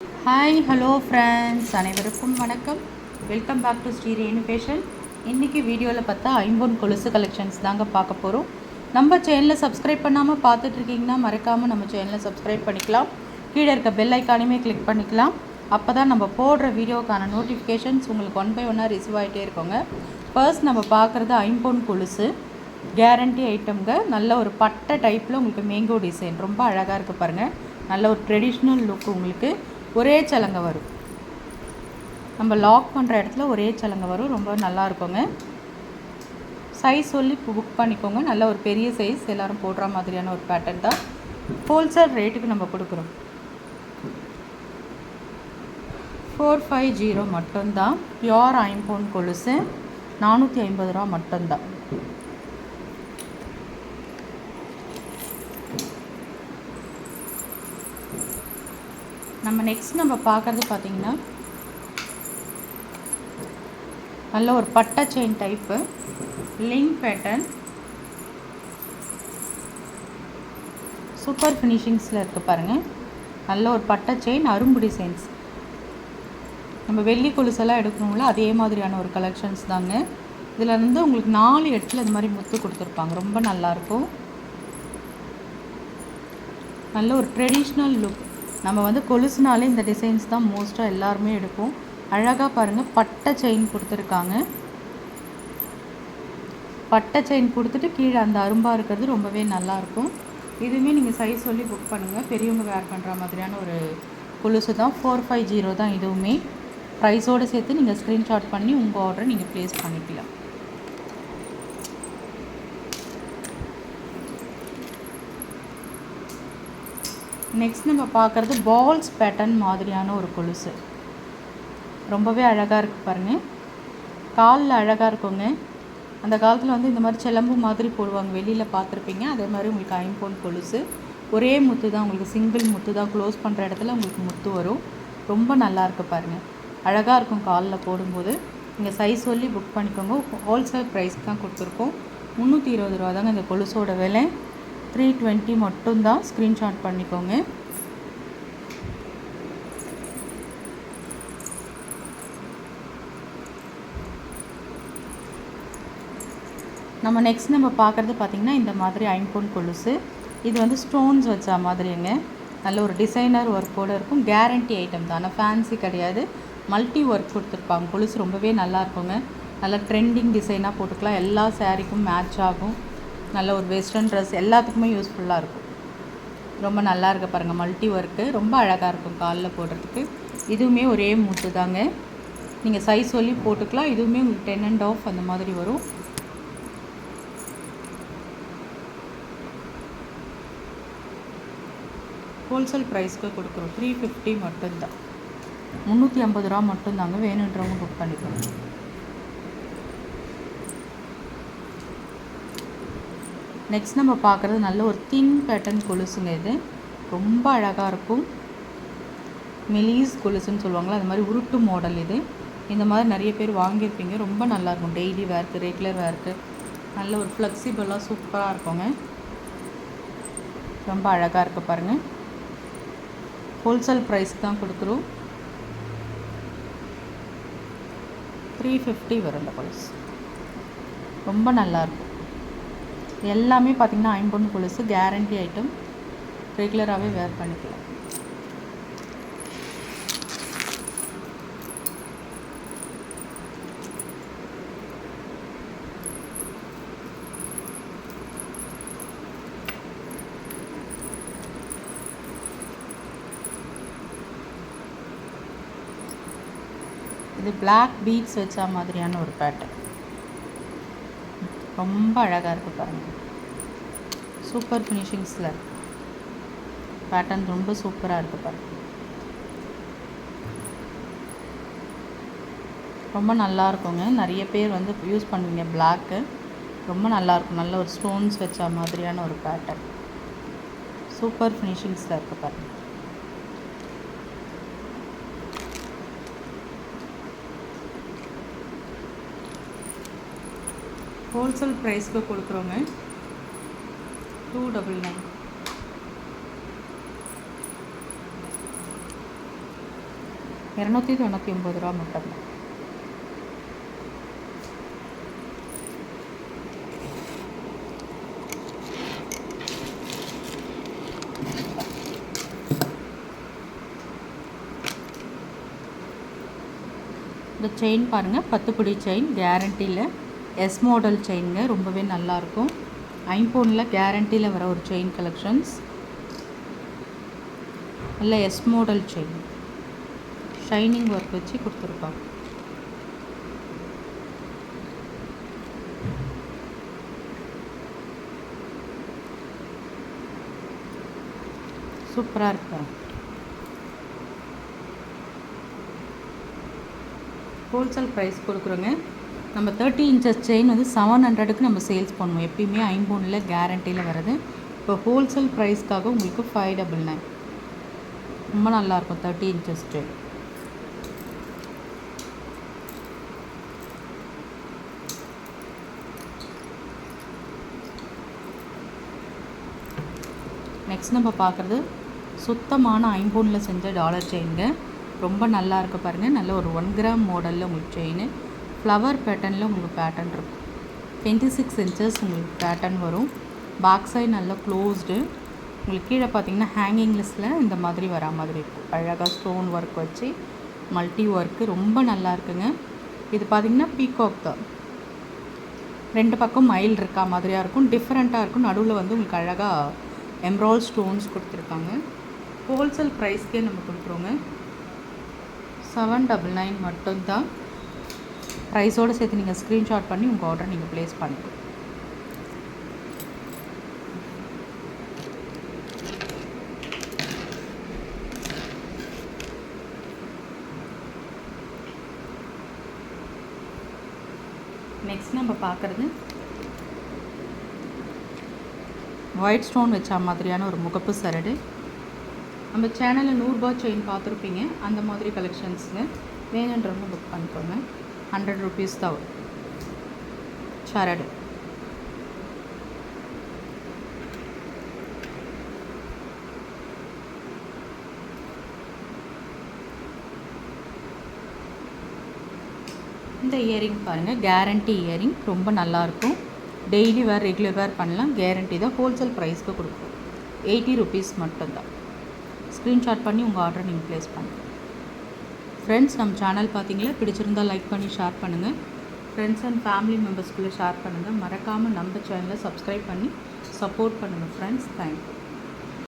Hi hello friends அனைவருக்கும் வணக்கம். Welcome back to Sri ரேணுபேஷன் இன்றைக்கி வீடியோவில் பார்த்தா ஐம்பொன் கொலுசு கலெக்ஷன்ஸ் தாங்க பார்க்க போகிறோம் நம்ம சேனலில் சப்ஸ்கிரைப் பண்ணாமல் பார்த்துட்ருக்கீங்கன்னா மறக்காமல் நம்ம சேனலை சப்ஸ்கிரைப் பண்ணிக்கலாம். கீழே இருக்க பெல் ஐக்கானையுமே கிளிக் பண்ணிக்கலாம். அப்போ தான் நம்ம போடுற வீடியோக்கான நோட்டிஃபிகேஷன்ஸ் உங்களுக்கு ஒன் பை ஒன்னாக ரிசீவ் ஆகிட்டே இருக்கோங்க. ஃபர்ஸ்ட் நம்ம பார்க்குறது ஐம்பொன் கொலுசு. கேரண்டி ஐட்டம்ங்க நல்ல ஒரு பட்டை டைப்பில் உங்களுக்கு மேங்கோ டிசைன் ரொம்ப அழகாக இருக்குது பாருங்கள் நல்ல ஒரு ட்ரெடிஷ்னல் லுக் உங்களுக்கு. ஒரே சலங்கை வரும். நம்ம லாக் பண்ணுற இடத்துல ஒரே சலங்கை வரும். ரொம்ப நல்லா இருக்குங்க. சைஸ் சொல்லி புக் பண்ணிக்கோங்க. நல்ல ஒரு பெரிய சைஸ் எல்லோரும் போடுற மாதிரியான ஒரு பேட்டர்ன் தான். ஹோல்சேல் ரேட்டுக்கு நம்ம கொடுக்குறோம். ஃபோர் ஃபைவ் ஜீரோ மட்டும்தான். பியோர் ஐம்பொன் கொலுசு நானூற்றி ஐம்பது ரூபா மட்டும்தான். நம்ம நெக்ஸ்ட் நம்ம பார்க்குறது பார்த்திங்கன்னா நல்ல ஒரு பட்டை chain type link pattern super ஃபினிஷிங்ஸில் இருக்குது பாருங்கள் நல்ல ஒரு பட்டை செயின் அரும்பு டிசைன்ஸ் நம்ம வெள்ளி கொலுசெல்லாம் எடுக்கணும்ல அதே மாதிரியான ஒரு கலெக்ஷன்ஸ் தாங்க. இதில் வந்து உங்களுக்கு நாலு இடத்துல இது மாதிரி முத்து கொடுத்துருப்பாங்க. ரொம்ப நல்லாயிருக்கும் நல்ல ஒரு ட்ரெடிஷ்னல் லுக் நம்ம வந்து கொலுசுனாலே இந்த டிசைன்ஸ் தான் மோஸ்ட்டாக எல்லாருமே எடுப்போம். அழகாக பாருங்கள் பட்டை செயின் கொடுத்துருக்காங்க. பட்டை செயின் கொடுத்துட்டு கீழே அந்த அரும்பாக இருக்கிறது ரொம்பவே நல்லாயிருக்கும் இதுவுமே நீங்கள் சைஸ் சொல்லி புக் பண்ணுங்கள் பெரியவங்க வேர் பண்ணுற மாதிரியான ஒரு கொலுசு தான். ஃபோர் ஃபைவ் ஜீரோ தான் இதுவுமே. ப்ரைஸோடு சேர்த்து நீங்கள் ஸ்க்ரீன்ஷாட் பண்ணி உங்கள் ஆர்டரை நீங்கள் ப்ளேஸ் பண்ணிக்கலாம். நெக்ஸ்ட் நம்ம பார்க்குறது பால்ஸ் பேட்டர்ன் மாதிரியான ஒரு கொலுசு. ரொம்பவே அழகாக இருக்குது பாருங்கள் காலில் அழகாக இருக்குங்க. அந்த காலத்தில் வந்து இந்த மாதிரி சிலம்பு மாதிரி போடுவாங்க. வெளியில் பார்த்துருப்பீங்க. அதே மாதிரி உங்களுக்கு ஐம்பொன் கொலுசு. ஒரே முத்து தான். உங்களுக்கு சிங்கிள் முத்து தான். க்ளோஸ் பண்ணுற இடத்துல உங்களுக்கு முத்து வரும். ரொம்ப நல்லா இருக்குது பாருங்கள் அழகாக இருக்கும் காலில் போடும்போது. நீங்கள் சைஸ் சொல்லி புக் பண்ணிக்கோங்க. ஹோல்சேல் ப்ரைஸ்க்கு தான் கொடுத்துருக்கோம். முந்நூற்றி இருபது ரூபா தாங்க இந்த கொலுசோட விலை. த்ரீ டுவெண்ட்டி மட்டும்தான் ஸ்க்ரீன்ஷாட் பண்ணிக்கோங்க. நம்ம நெக்ஸ்ட் நம்ம பார்க்குறது பார்த்திங்கன்னா இந்த மாதிரி ஐம்பொன் கொலுசு. இது வந்து ஸ்டோன்ஸ் வச்ச மாதிரிங்க. நல்ல ஒரு டிசைனர் ஒர்க்கோடு இருக்கும். கேரண்டி ஐட்டம் தான். ஆனால் ஃபேன்சி கிடையாது. மல்டி ஒர்க் கொடுத்துருப்பாங்க. கொலுசு ரொம்பவே நல்லா இருக்குங்க. நல்ல ட்ரெண்டிங் டிசைனாக போட்டுக்கலாம். எல்லா சேரீக்கும் மேட்ச் ஆகும். நல்ல ஒரு வெஸ்டர்ன் ட்ரெஸ் எல்லாத்துக்குமே யூஸ்ஃபுல்லாக இருக்கும். ரொம்ப நல்லா இருக்க பாருங்கள் மல்டி ஒர்க்கு ரொம்ப அழகாக இருக்கும் காலில் போடுறதுக்கு. இதுவுமே ஒரே மூட்டு தாங்க. நீங்கள் சைஸ் சொல்லி போட்டுக்கலாம். இதுவுமே உங்களுக்கு டென் அண்ட் ஆஃப் அந்த மாதிரி வரும். ஹோல்சேல் ப்ரைஸ்க்கு கொடுக்குறோம். த்ரீ ஃபிஃப்டி மட்டும்தான். முந்நூற்றி ஐம்பது ரூபா மட்டும்தாங்க வேணுன்றவங்க புக் பண்ணிக்கோங்க. நெக்ஸ்ட் நம்ம பார்க்குறது நல்ல ஒரு தின் பேட்டர்ன் கொலுசுங்க இது. ரொம்ப அழகாக இருக்கும். மெலீஸ் கொலுசுன்னு சொல்லுவாங்களா அது மாதிரி உருட்டு மாடல் இது. இந்த மாதிரி நிறைய பேர் வாங்கியிருப்பீங்க. ரொம்ப நல்லாயிருக்கும் டெய்லி வேர்க்கு ரெகுலர் வேர்க்கு நல்ல ஒரு ஃப்ளெக்சிபிளாக சூப்பராக இருக்குங்க. ரொம்ப அழகாக இருக்குது பாருங்கள் ஹோல்சேல் ப்ரைஸ் தான் கொடுக்குறோம் த்ரீ ஃபிஃப்டி வரும் இந்த கொலுசு. ரொம்ப நல்லாயிருக்கும் எல்லாமே பார்த்திங்கன்னா ஐம்பொன் கொலுசு கேரண்டி ஐட்டம் ரெகுலராகவே வேர் பண்ணிக்கலாம். இது பிளாக் பீட்ஸ் வச்சா மாதிரியான ஒரு பேட்டர்ன் ரொம்ப அழகாக இருக்குது பாருங்கள் சூப்பர் ஃபினிஷிங்ஸில் பேட்டர்ன் ரொம்ப சூப்பராக இருக்குது பாருங்கள் ரொம்ப நல்லா இருக்குங்க. நிறைய பேர் வந்து யூஸ் பண்ணுவீங்க பிளாக்கு ரொம்ப நல்லாயிருக்கும் நல்ல ஒரு ஸ்டோன்ஸ் வச்ச மாதிரியான ஒரு பேட்டர்ன் சூப்பர் ஃபினிஷிங்ஸில் இருக்குது பாருங்கள் ஹோல்சேல் ப்ரைஸ்க்கு கொடுக்குறோங்க. டூ டபுள் நைன் இரநூத்தி தொண்ணூற்றி ஒம்பது ரூபா மட்டும்தான் இந்த செயின் பாருங்கள் பத்து பிடி செயின் கேரண்டியில் எஸ் மாடல் செயினுங்க ரொம்பவே நல்லாயிருக்கும் ஐம்போனில் கேரண்டியில் வர ஒரு செயின் கலெக்ஷன்ஸ் நல்ல S model chain shining work வச்சு கொடுத்துருப்பாங்க சூப்பராக இருக்கும் ஹோல்சேல் ப்ரைஸ் கொடுக்குறோங்க. நம்ம தேர்ட்டி இன்ச்சஸ் செயின் வந்து செவன் ஹண்ட்ரடுக்கு நம்ம சேல்ஸ் பண்ணுவோம் எப்பயுமே ஐம்பொனில் கேரண்டியில் வருது இப்போ ஹோல்சேல் ப்ரைஸ்க்காக உங்களுக்கு ஃபைவ் டபுள் நைன் ரொம்ப நல்லாயிருக்கும் தேர்ட்டி இன்ச்சஸ் செயின் நெக்ஸ்ட் நம்ம பார்க்குறது சுத்தமான ஐம்பொனில் செஞ்ச டாலர் செயினுங்க ரொம்ப நல்லா இருக்க பாருங்கள் நல்ல ஒரு ஒன் கிராம் மாடலில் உங்களுக்கு செயின் ஃப்ளவர் பேட்டர்னில் உங்களுக்கு பேட்டர்ன் இருக்கும். டுவெண்ட்டி சிக்ஸ் இன்ச்சஸ் உங்களுக்கு பேட்டர்ன் வரும். பேக் சைடு நல்லா க்ளோஸ்டு உங்களுக்கு கீழே பார்த்தீங்கன்னா ஹேங்கிங் லிஸ்ட்டில் இந்த மாதிரி வரா மாதிரி இருக்கும். அழகாக ஸ்டோன் ஒர்க் வச்சு மல்டி ஒர்க்கு ரொம்ப நல்லா இருக்குங்க. இது பார்த்திங்கன்னா பீகாக் தான். ரெண்டு பக்கம் மயில் இருக்கா மாதிரியாக இருக்கும். டிஃப்ரெண்ட்டாக இருக்கும். நடுவில் வந்து உங்களுக்கு அழகாக எம்ரால் ஸ்டோன்ஸ் கொடுத்துருக்காங்க. ஹோல்சேல் ப்ரைஸ்க்கே நம்ம கொடுக்குறோங்க செவன் டபுள் நைன் மட்டும்தான். ப்ரைஸோடு சேர்த்து நீங்கள் ஸ்க்ரீன்ஷாட் பண்ணி உங்கள் ஆர்டர் நீங்கள் ப்ளேஸ் பண்ணுங்கள் நெக்ஸ்ட் நம்ம பார்க்குறது ஒயிட் ஸ்டோன் வச்ச மாதிரியான ஒரு முகப்பு சரடு. நம்ம சேனலில் நூறுரூபா செயின் பார்த்துருப்பீங்க. அந்த மாதிரி கலெக்ஷன்ஸுங்க வேணுன்றவங்க புக் பண்ணிக்கோங்க. ஹண்ட்ரட் ருபீஸ் தான் சரடு இந்த இயரிங் பாருங்கள் கேரண்டி இயரிங் ரொம்ப நல்லாயிருக்கும் டெய்லி வேர் ரெகுலர் வேர் பண்ணலாம். கேரண்டி தான் ஹோல்சேல் ப்ரைஸ்க்கு கொடுக்கும். எயிட்டி ருபீஸ் மட்டும்தான். ஸ்க்ரீன்ஷாட் பண்ணி உங்கள் ஆர்டரை நீங்கள் ப்ளேஸ் பண்ணுங்கள் ஃப்ரெண்ட்ஸ் நம்ம சேனல் பார்த்தீங்களா பிடிச்சிருந்தால் லைக் பண்ணி ஷேர் பண்ணுங்கள் ஃப்ரெண்ட்ஸ் அண்ட் ஃபேமிலி மெம்பர்ஸ்குள்ளே ஷேர் பண்ணுங்கள் மறக்காமல் நம்ம சேனலை சப்ஸ்கிரைப் பண்ணி சப்போர்ட் பண்ணுங்கள் ஃப்ரெண்ட்ஸ் தேங்க்யூ